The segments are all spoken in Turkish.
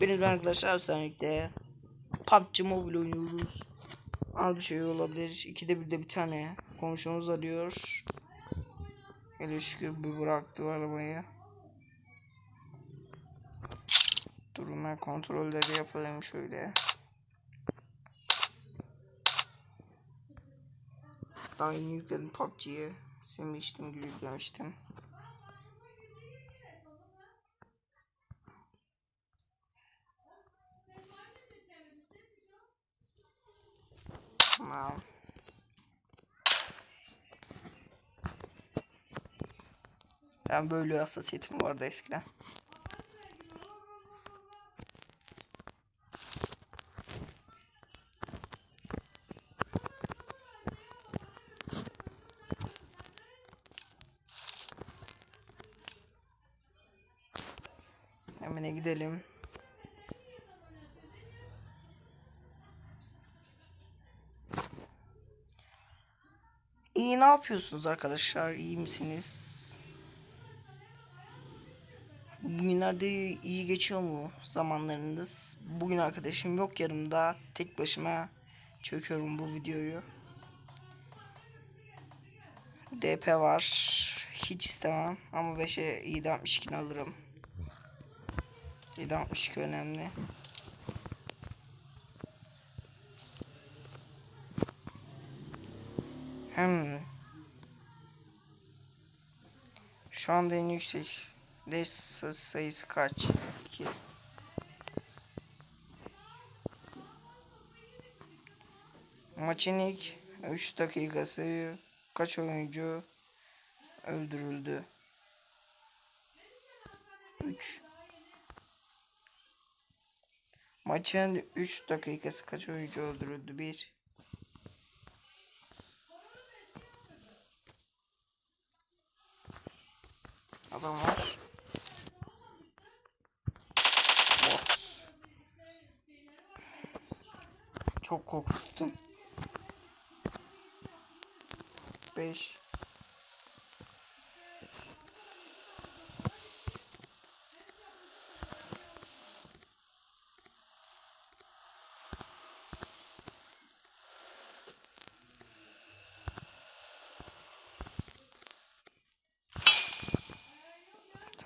Benim arkadaşlar Efsanelik'te PUBG Mobile oynuyoruz. Az bir şey olabilir. İkide bir de bir tane komşumuz arıyor. Hele şükür bir bıraktı arabayı. Durun kontrolleri yapayım şöyle. Daha yeni yükledim PUBG'yi. Silmiştim gibi yüklemiştim. Tamam. Ben böyle hassasiyetim vardı eskiden. Hemen gidelim. İyi ne yapıyorsunuz arkadaşlar? İyi misiniz? Bugünlerde iyi geçiyor mu zamanlarınız? Bugün arkadaşım yok yanımda. Tek başıma çöküyorum bu videoyu. DP var. Hiç istemem ama 5'e iyi de 62 alırım. İyi de 62 önemli. Hmm. Şu anda en yüksek leş sayısı kaç? 2. Maçın ilk 3 dakikası kaç oyuncu öldürüldü? 3 Maçın 3 dakikası kaç oyuncu öldürüldü? 1 Adam var. Bot. Çok korkuttum. 5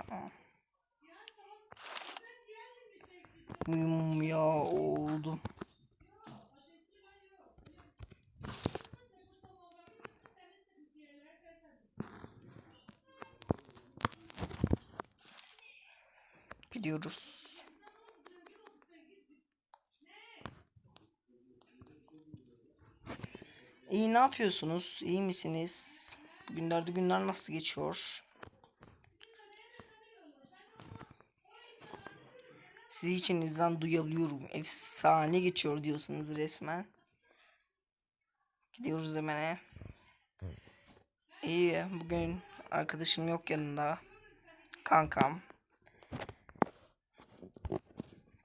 Tamam. Hmm, ya oldu. Gidiyoruz. İyi ne yapıyorsunuz? İyi misiniz? Bugünlerde günler nasıl geçiyor? Sizi içinizden duyabiliyorum. Efsane geçiyor diyorsunuz resmen. Gidiyoruz hemen. İyi. Bugün arkadaşım yok yanında. Kankam.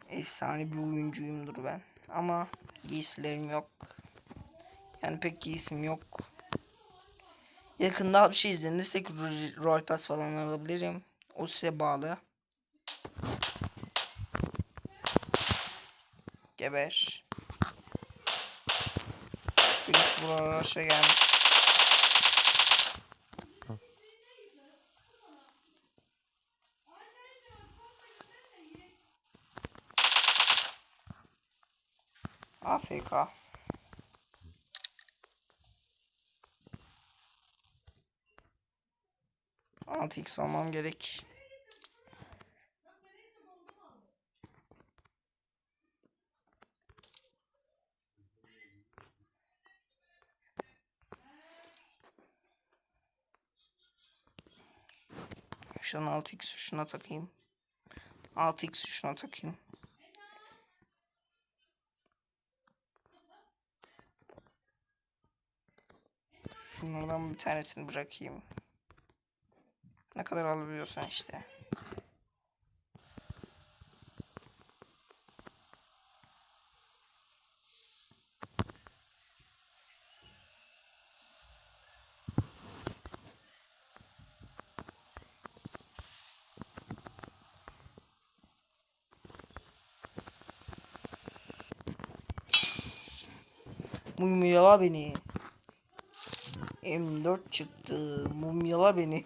Efsane bir oyuncuyumdur ben. Ama giysilerim yok. Yani pek giysim yok. Yakında bir şey izlenirsek ro- rol pass falan alabilirim. O size bağlı. Geber. Birisi buralara aşağı gelmiş. AFK. X almam gerek. Şuradan 6x şuna takayım. 6x şuna takayım. Şunlardan bir tanesini bırakayım. Ne kadar alabiliyorsan işte. Mumyala beni. M4 çıktı. Mumyala beni.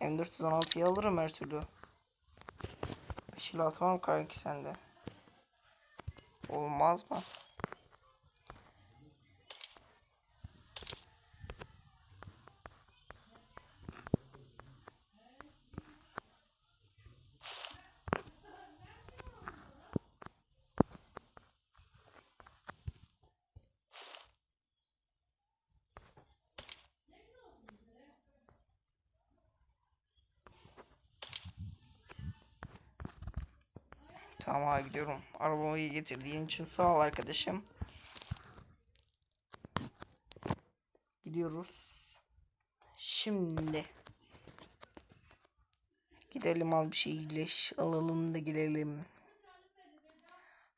M416'yı alırım her türlü. Yeşil atmam kanki sende. Olmaz mı? Tamam gidiyorum. Arabayı getirdiğin için sağ ol arkadaşım. Gidiyoruz. Şimdi. Gidelim al bir şey iyileş. Alalım da gidelim.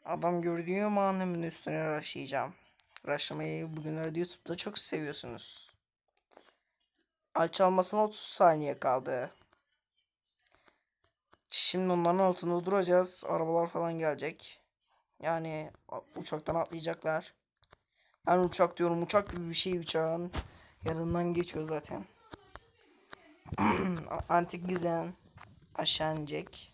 Adam gördüğüm an hemen üstüne raşlayacağım. Raşlamayı bugünlerde YouTube'da çok seviyorsunuz. Alçalmasına 30 saniye kaldı. Şimdi onların altında duracağız. Arabalar falan gelecek. Yani uçaktan atlayacaklar. Yani uçak diyorum uçak gibi bir şey uçağın yanından geçiyor zaten. Antik Gizen aşağı inecek.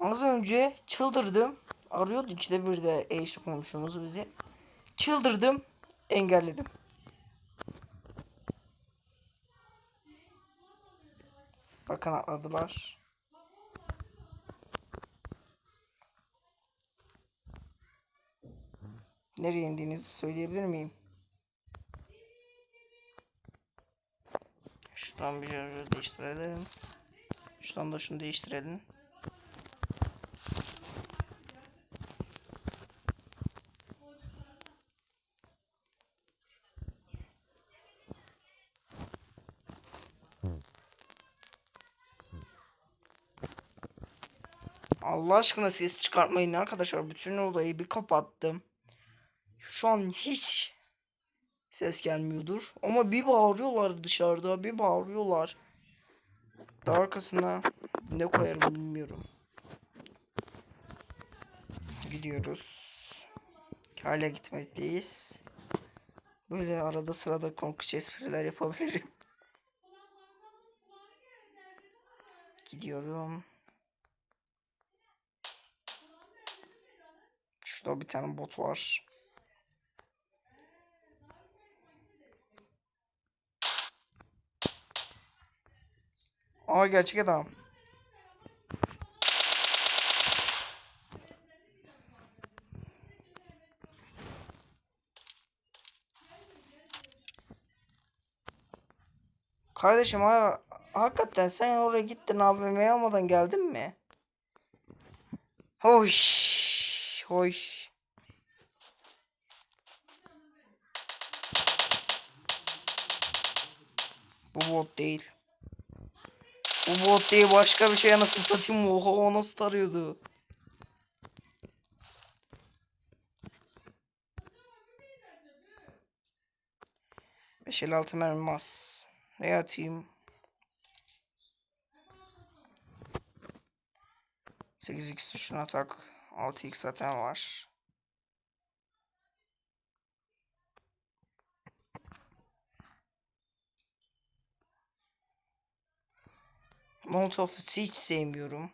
Az önce çıldırdım. Arıyordu ikide bir de eş komşumuz bizi. Çıldırdım. Engelledim. Bakın atladılar. Nereye indiğinizi söyleyebilir miyim? Şuradan bir yer değiştirelim. Şuradan da şunu değiştirelim. Allah aşkına ses çıkartmayın arkadaşlar. Bütün odayı bir kapattım. Şu an hiç ses gelmiyordur. Ama bir bağırıyorlar dışarıda. Bir bağırıyorlar. Daha arkasına ne koyarım bilmiyorum. Gidiyoruz. Hala gitmekteyiz. Böyle arada sırada korkunç espriler yapabilirim. Gidiyorum. Şurada bir tane bot var. Aa gerçek adam. Kardeşim ha, hakikaten sen oraya gittin AVM'ye almadan geldin mi? Hoş. Hoş. Bu bot değil. Bu bot değil başka bir şey anasını satayım. Oha o nasıl tarıyordu? Beş el altı mermi bas. Ne atayım? 8x şuna tak. 6x zaten var. Molotov'u hiç sevmiyorum.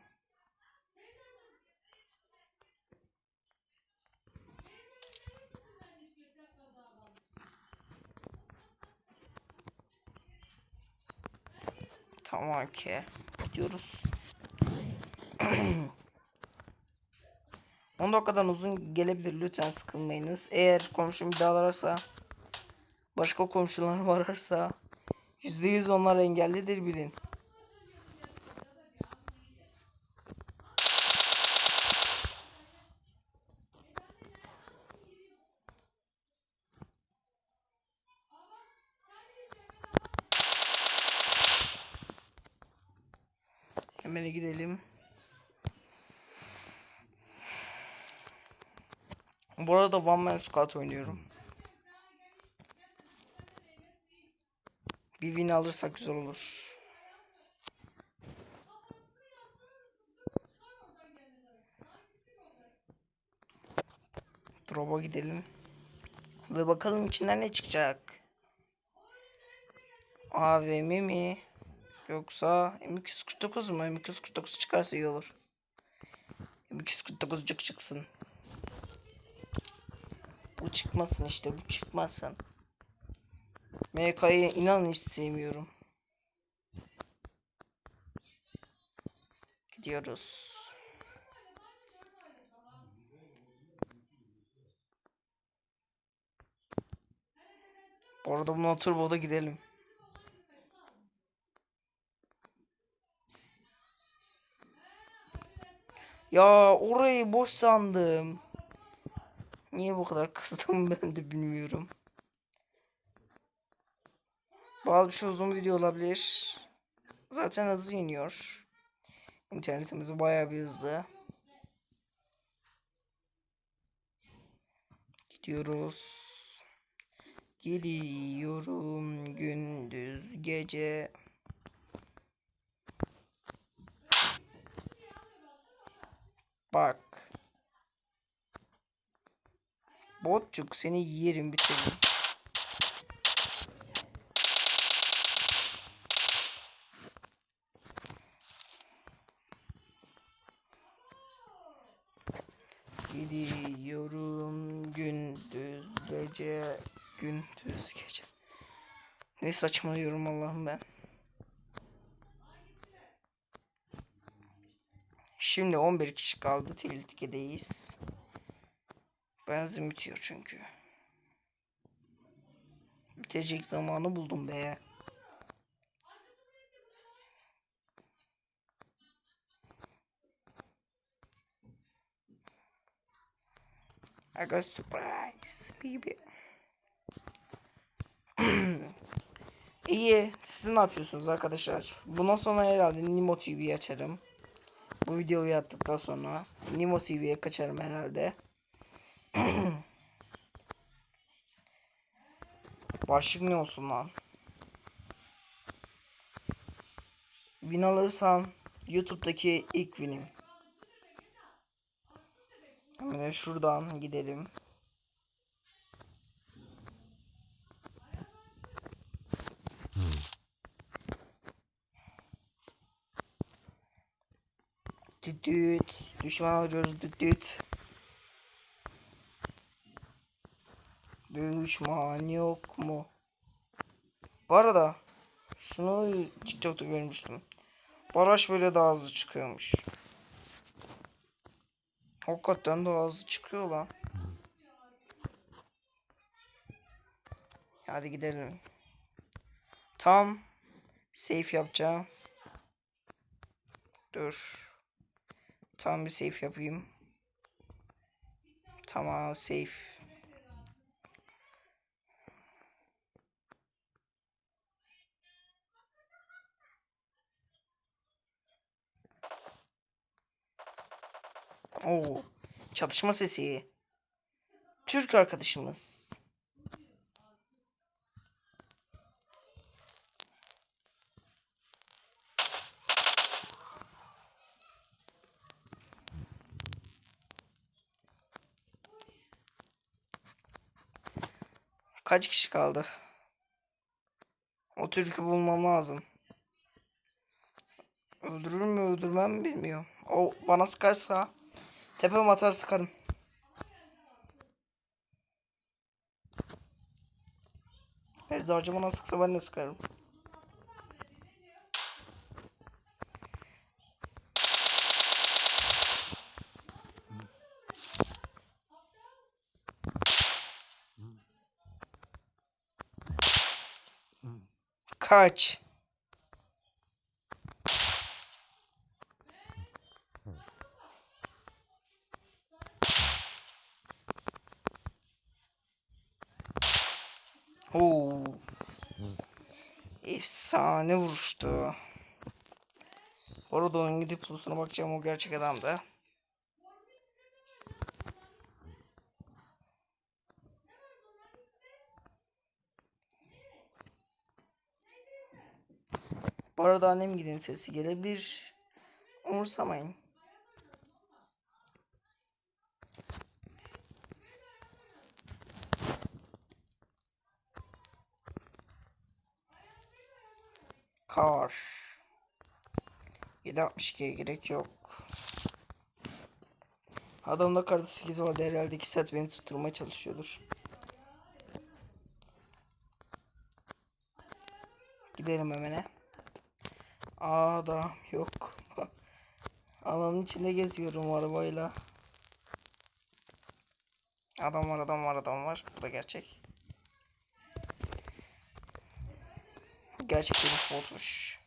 Tamam ki. Gidiyoruz. 10 dakikadan uzun gelebilir lütfen sıkılmayınız. Eğer komşum bir daha ararsa başka komşularım ararsa %100 onlar engellidir bilin. Hemen gidelim. Bu arada One Man Squad oynuyorum. Bir win alırsak güzel olur. Drop'a gidelim. Ve bakalım içinden ne çıkacak. AVM mi? Yoksa M249 mu? M249 çıkarsa iyi olur. M249 çık çıksın. Bu çıkmasın işte bu çıkmasın. MK'yı inanın hiç sevmiyorum. Gidiyoruz. Bu arada bu turboda gidelim. Ya orayı boş sandım. Niye bu kadar kızdım ben de bilmiyorum. Bazı bir şey uzun video olabilir. Zaten hızlı iniyor. İnternetimiz bayağı bir hızlı. Gidiyoruz. Gidiyorum gündüz gece. Bak. Botçuk seni yerim bitiririm. Gidiyorum gündüz gece gündüz gece. Ne saçmalıyorum Allah'ım ben. Şimdi 11 kişi kaldı. Tehlikedeyiz. Benzin bitiyor çünkü. Bitecek zamanı buldum be. I got surprise baby. İyi. Siz ne yapıyorsunuz arkadaşlar? Bundan sonra herhalde Nimo TV'yi açarım. Bu videoyu attıktan sonra Nimo TV'ye kaçarım herhalde. Başlık ne olsun lan? Win alırsan YouTube'daki ilk winim. Hemen şuradan gidelim. Düt düt. Düşman alıyoruz düt düt. Düşman yok mu? Bu arada şunu TikTok'ta görmüştüm. Baraj böyle daha hızlı çıkıyormuş. Hakikaten daha hızlı çıkıyor lan. Hadi gidelim. Tam safe yapacağım. Dur. Tam bir safe yapayım. Tamam safe. Oo, çatışma sesi. Türk arkadaşımız. Kaç kişi kaldı? O Türk'ü bulmam lazım. Öldürür mü öldürmem mi bilmiyorum. O bana sıkarsa tepem atar sıkarım. Eczacı bana sıksa ben de sıkarım. Kaç. Oo. Efsane vuruştu. Orada onun gidip pulusuna bakacağım o gerçek adamdı. Bu arada annem gidin sesi gelebilir. Umursamayın. Kar. 7.62'ye gerek yok. Adamda kartı 8 vardı herhalde 2 saat beni tutturmaya çalışıyordur. Gidelim hemen. Adam yok. Alanın içinde geziyorum arabayla. Adam var adam var adam var. Bu da gerçek. gerçekten unutmuş.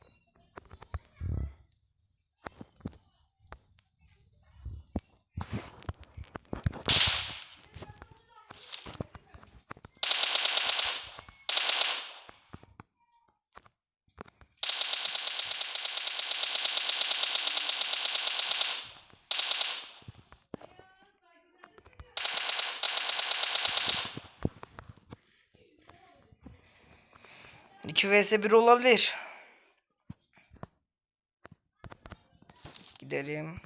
2 vs 1 olabilir. Gidelim.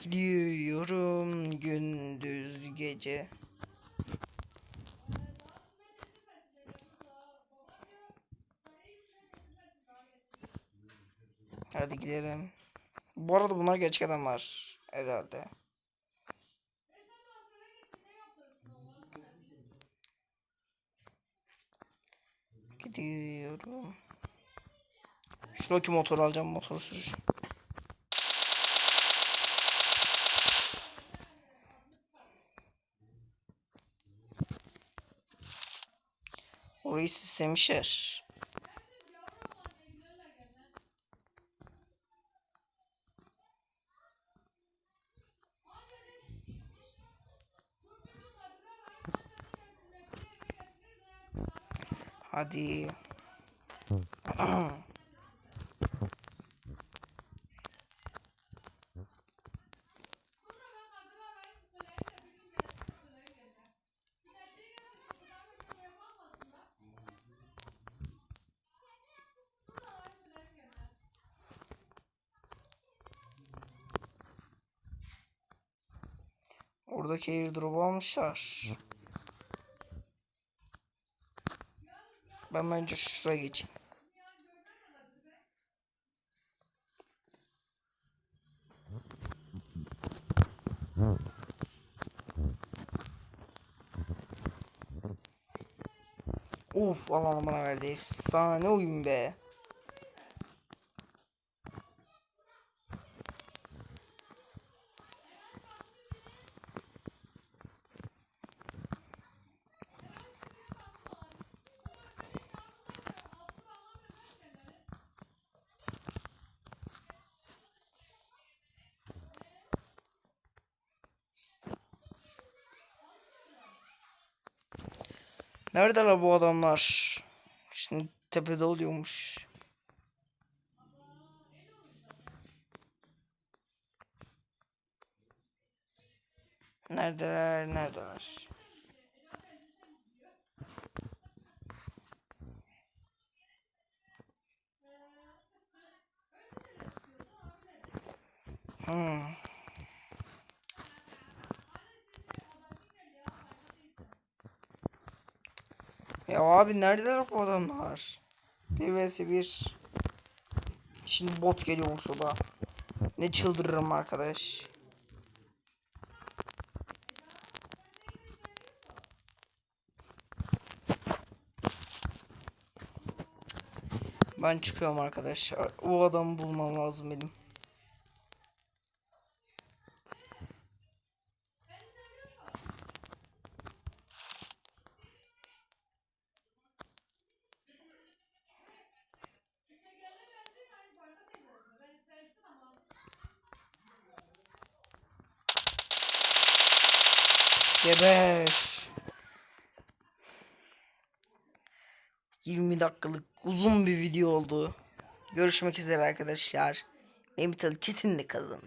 Gidiyorum gündüz gece. Hadi gidelim. Bu arada bunlar gerçek adamlar herhalde. Gidiyorum. Şuradaki motoru alacağım motoru süreceğim. Orayı süslemişler. Hadi. Oradaki airdrop almışlar. Ben bence şuraya geçeyim. Uf Allah'ım bana verdi. Efsane oyun be. Neredeler bu adamlar? Şimdi tepede oluyormuş. Neredeler? Neredeler? Hmm. Ya abi neredeler bu adamlar? 1 vs 1 Şimdi bot geliyormuş o da. Ne çıldırırım arkadaş. Ben çıkıyorum arkadaşlar. O adamı bulmam lazım benim. Geber. 20 dakikalık uzun bir video oldu. Görüşmek üzere arkadaşlar. Ali Çetin'le kalın.